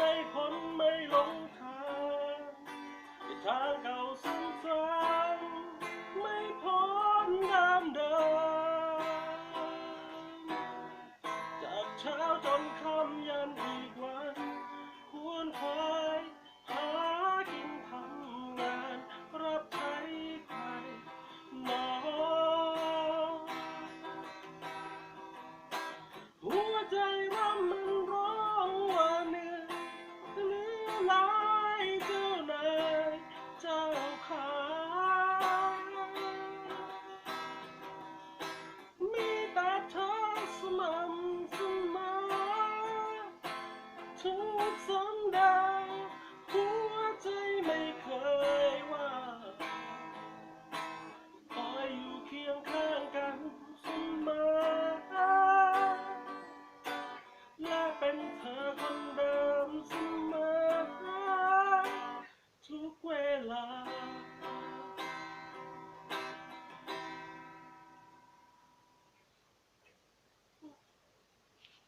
ไม่พ้นไม่หลงทางทางเก่าซ้ำๆไม่พ้นน้ำมเดิมจากเช้าจนค่ำ